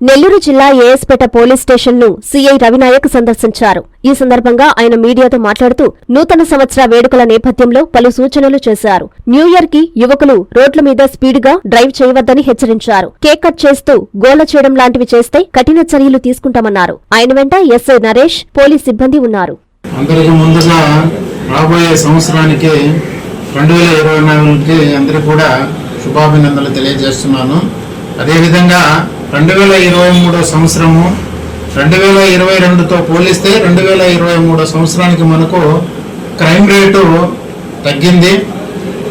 నెల్లూరు జిల్లా ఏఎస్పేట పోలీస్ స్టేషన్ను సీఐ రవినాయక్ సందర్శించారు. ఈ సందర్భంగా ఆయన మీడియాతో మాట్లాడుతూ నూతన సంవత్సర వేడుకల నేపథ్యంలో పలు సూచనలు చేశారు. న్యూ ఇయర్కి యువకులు రోడ్ల మీద స్పీడ్గా డ్రైవ్ చేయవద్దని హెచ్చరించారు. కేక్ కట్ చేస్తూ గోల చేయడం లాంటివి చేస్తే కఠిన చర్యలు తీసుకుంటామన్నారు. ఆయన వెంట ఎస్ఐ నరేష్ పోలీస్ సిబ్బంది ఉన్నారు. ముందుగా రాబోయే సంవత్సరానికి రెండు వేల ఇరవై నాలుగుకి కూడా శుభాభినందనలు తెలియజేస్తున్నాను. అదేవిధంగా రెండు వేల ఇరవై మూడో సంవత్సరము రెండు వేల ఇరవై రెండుతో పోలిస్తే రెండు వేల ఇరవై మూడో సంవత్సరానికి మనకు క్రైమ్ రేటు తగ్గింది.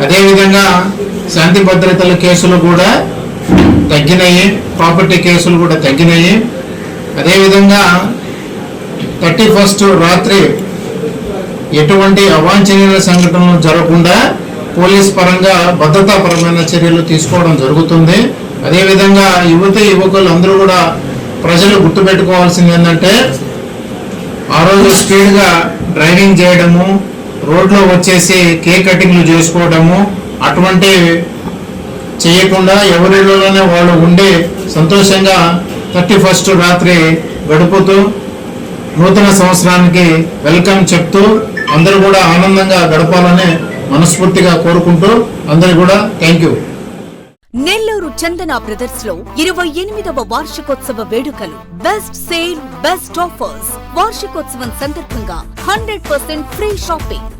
అదేవిధంగా శాంతి భద్రతల కేసులు కూడా తగ్గినాయి ప్రాపర్టీ కేసులు కూడా తగ్గినాయి. అదేవిధంగా థర్టీ ఫస్ట్ రాత్రి ఎటువంటి అవాంఛనీయ సంఘటనలు జరగకుండా పోలీస్ పరంగా భద్రతాపరమైన చర్యలు తీసుకోవడం జరుగుతుంది. అదేవిధంగా యువత యువకులు అందరూ కూడా ప్రజలు గుర్తుపెట్టుకోవాల్సింది ఏంటంటే ఆ రోజు స్పీడ్గా డ్రైవింగ్ చేయడము రోడ్లో వచ్చేసి కేక్ కటింగ్లు చేసుకోవడము అటువంటి చేయకుండా ఎవరిలోనే వాళ్ళు ఉండి సంతోషంగా థర్టీ ఫస్ట్ రాత్రి గడుపుతూ నూతన సంవత్సరానికి వెల్కమ్ చెప్తూ అందరూ కూడా ఆనందంగా గడపాలని మనస్ఫూర్తిగా కోరుకుంటూ అందరూ కూడా థ్యాంక్ యూ. నెల్లూరు చందన బ్రదర్స్లో ఇరవై ఎనిమిదవ వార్షికోత్సవ వేడుకలు. Best sale best offers. వార్షికోత్సవం సందర్భంగా హండ్రెడ్ పర్సెంట్ ఫ్రీ షాపింగ్.